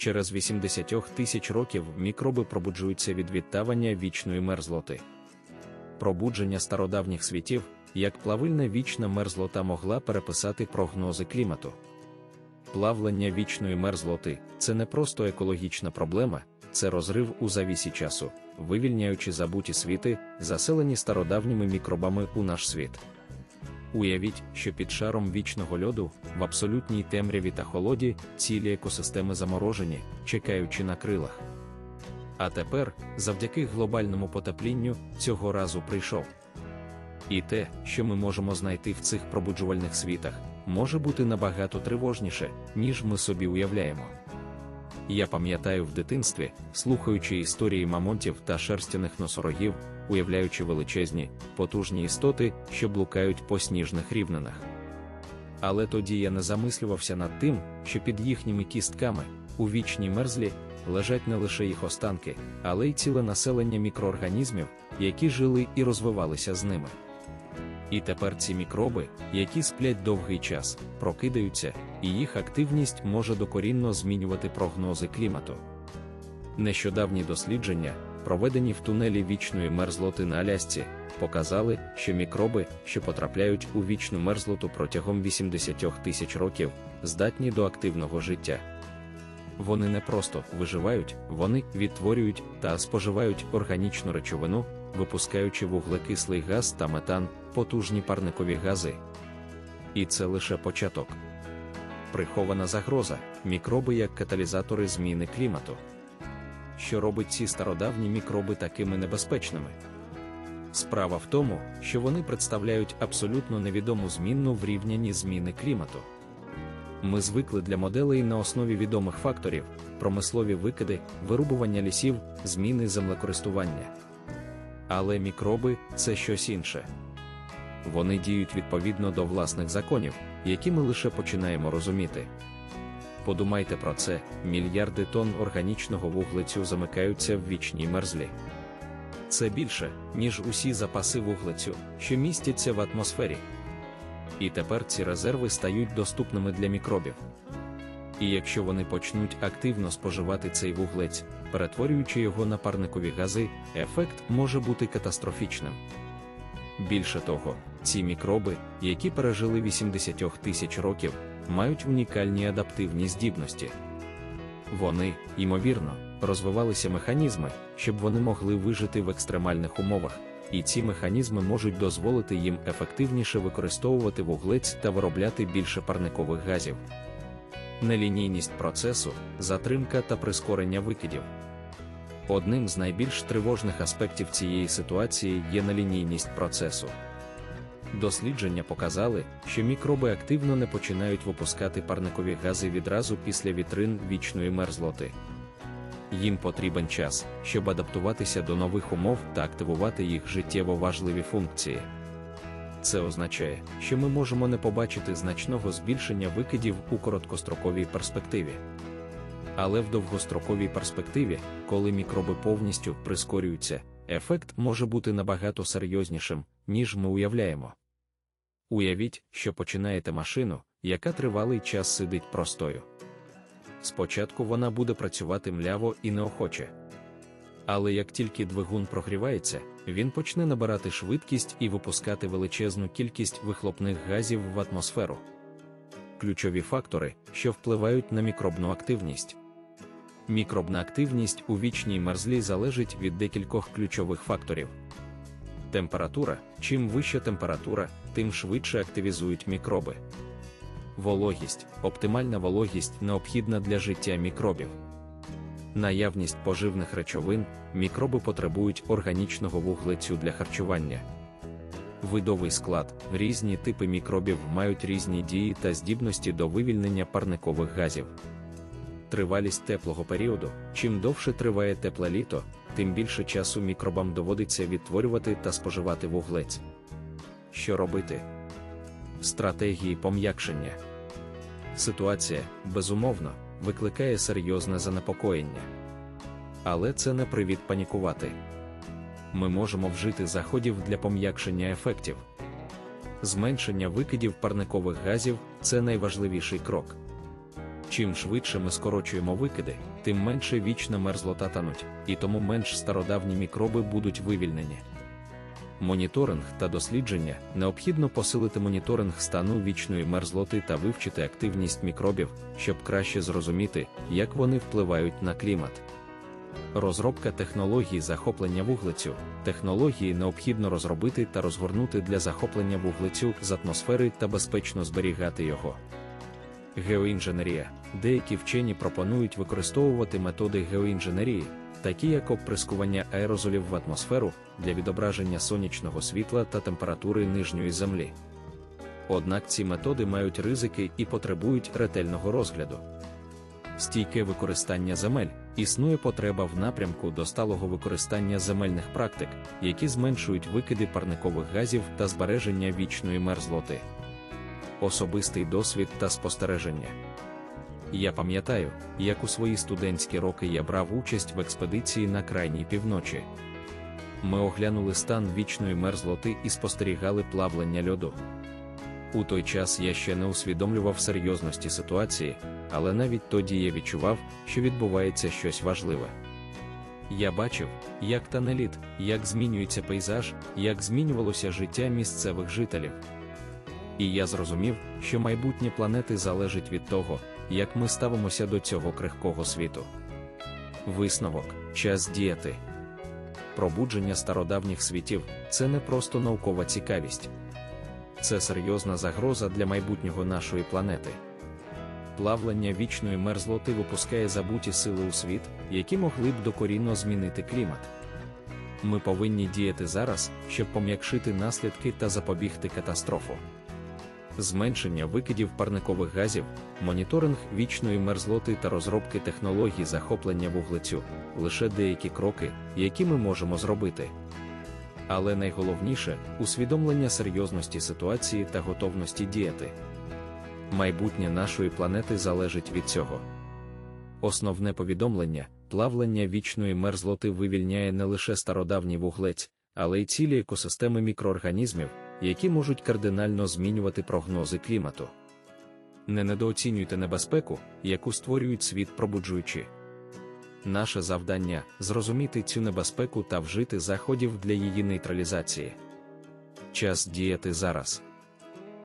через 80 тисяч років мікроби пробуджуються від відтавання вічної мерзлоти. Пробудження стародавніх світів, як плавильна вічна мерзлота могла переписати прогнози клімату. Плавлення вічної мерзлоти це не просто екологічна проблема, це розрив у завісі часу, вивільняючи забуті світи, заселені стародавніми мікробами у наш світ. Уявіть, що під шаром вічного льоду, в абсолютній темряві та холоді, цілі екосистеми заморожені, чекаючи на крилах. А тепер, завдяки глобальному потеплінню, цього разу прийшов. І те, що ми можемо знайти в цих пробуджувальних світах, може бути набагато тривожніше, ніж ми собі уявляємо. Я пам'ятаю в дитинстві, слухаючи історії мамонтів та шерстяних носорогів, уявляючи величезні, потужні істоти, що блукають по сніжних рівнинах. Але тоді я не замислювався над тим, що під їхніми кістками, у вічній мерзлі, лежать не лише їх останки, але й ціле населення мікроорганізмів, які жили і розвивалися з ними. І тепер ці мікроби, які сплять довгий час, прокидаються, і їх активність може докорінно змінювати прогнози клімату. Нещодавні дослідження, проведені в тунелі вічної мерзлоти на Алясці, показали, що мікроби, що потрапляють у вічну мерзлоту протягом 80 тисяч років, здатні до активного життя. Вони не просто виживають, вони відтворюють та споживають органічну речовину, випускаючи вуглекислий газ та метан, потужні парникові гази. І це лише початок. Прихована загроза, мікроби як каталізатори зміни клімату. Що робить ці стародавні мікроби такими небезпечними? Справа в тому, що вони представляють абсолютно невідому змінну в рівнянні зміни клімату. Ми звикли для моделей на основі відомих факторів, промислові викиди, вирубування лісів, зміни землекористування. Але мікроби це щось інше. Вони діють відповідно до власних законів, які ми лише починаємо розуміти. Подумайте про це: мільярди тонн органічного вуглецю замикаються в вічній мерзлі. Це більше, ніж усі запаси вуглецю, що містяться в атмосфері. І тепер ці резерви стають доступними для мікробів. І якщо вони почнуть активно споживати цей вуглець, перетворюючи його на парникові гази, ефект може бути катастрофічним. Більше того, ці мікроби, які пережили 80 тисяч років, мають унікальні адаптивні здібності. Вони, ймовірно, розвивалися механізми, щоб вони могли вижити в екстремальних умовах, і ці механізми можуть дозволити їм ефективніше використовувати вуглець та виробляти більше парникових газів. Нелінійність процесу, затримка та прискорення викидів. Одним з найбільш тривожних аспектів цієї ситуації є нелінійність процесу. Дослідження показали, що мікроби активно не починають випускати парникові гази відразу після вітрин вічної мерзлоти. Їм потрібен час, щоб адаптуватися до нових умов та активувати їх життєво важливі функції. Це означає, що ми можемо не побачити значного збільшення викидів у короткостроковій перспективі. Але в довгостроковій перспективі, коли мікроби повністю прискорюються, ефект може бути набагато серйознішим, ніж ми уявляємо. Уявіть, що починаєте машину, яка тривалий час сидить простою. Спочатку вона буде працювати мляво і неохоче. Але як тільки двигун прогрівається, він почне набирати швидкість і випускати величезну кількість вихлопних газів в атмосферу. Ключові фактори, що впливають на мікробну активність. Мікробна активність у вічній мерзлі залежить від декількох ключових факторів. Температура. Чим вища температура, тим швидше активізують мікроби. Вологість оптимальна вологість необхідна для життя мікробів. Наявність поживних речовин, мікроби потребують органічного вуглецю для харчування. Видовий склад, різні типи мікробів мають різні дії та здібності до вивільнення парникових газів. Тривалість теплого періоду. Чим довше триває тепле літо, тим більше часу мікробам доводиться відтворювати та споживати вуглець. Що робити? Стратегії пом'якшення. Ситуація, безумовно, викликає серйозне занепокоєння. Але це не привід панікувати. Ми можемо вжити заходів для пом'якшення ефектів. Зменшення викидів парникових газів це найважливіший крок. Чим швидше ми скорочуємо викиди, тим менше вічна мерзлота тануть, і тому менш стародавні мікроби будуть вивільнені. Моніторинг та дослідження необхідно посилити моніторинг стану вічної мерзлоти та вивчити активність мікробів, щоб краще зрозуміти, як вони впливають на клімат. Розробка технологій захоплення вуглецю. Технології необхідно розробити та розгорнути для захоплення вуглецю з атмосфери та безпечно зберігати його. Геоінженерія. Деякі вчені пропонують використовувати методи геоінженерії, такі як оприскування аерозолів в атмосферу для відображення сонячного світла та температури нижньої землі. Однак ці методи мають ризики і потребують ретельного розгляду. Стійке використання земель існує потреба в напрямку до сталого використання земельних практик, які зменшують викиди парникових газів та збереження вічної мерзлоти. Особистий досвід та спостереження. Я пам'ятаю, як у свої студентські роки я брав участь в експедиції на крайній півночі. Ми оглянули стан вічної мерзлоти і спостерігали плавлення льоду. У той час я ще не усвідомлював серйозності ситуації, але навіть тоді я відчував, що відбувається щось важливе. Я бачив, як тане лід, як змінюється пейзаж, як змінювалося життя місцевих жителів. І я зрозумів, що майбутнє планети залежить від того, як ми ставимося до цього крихкого світу. Висновок час діяти. Пробудження стародавніх світів це не просто наукова цікавість, це серйозна загроза для майбутнього нашої планети. Плавлення вічної мерзлоти випускає забуті сили у світ, які могли б докорінно змінити клімат. Ми повинні діяти зараз, щоб пом'якшити наслідки та запобігти катастрофу зменшення викидів парникових газів, моніторинг вічної мерзлоти та розробки технологій захоплення вуглецю лише деякі кроки, які ми можемо зробити. Але найголовніше усвідомлення серйозності ситуації та готовності діяти. Майбутнє нашої планети залежить від цього. Основне повідомлення плавлення вічної мерзлоти вивільняє не лише стародавній вуглець, але й цілі екосистеми мікроорганізмів які можуть кардинально змінювати прогнози клімату. Не недооцінюйте небезпеку, яку створюють світ пробуджуючи. Наше завдання зрозуміти цю небезпеку та вжити заходів для її нейтралізації. Час діяти зараз.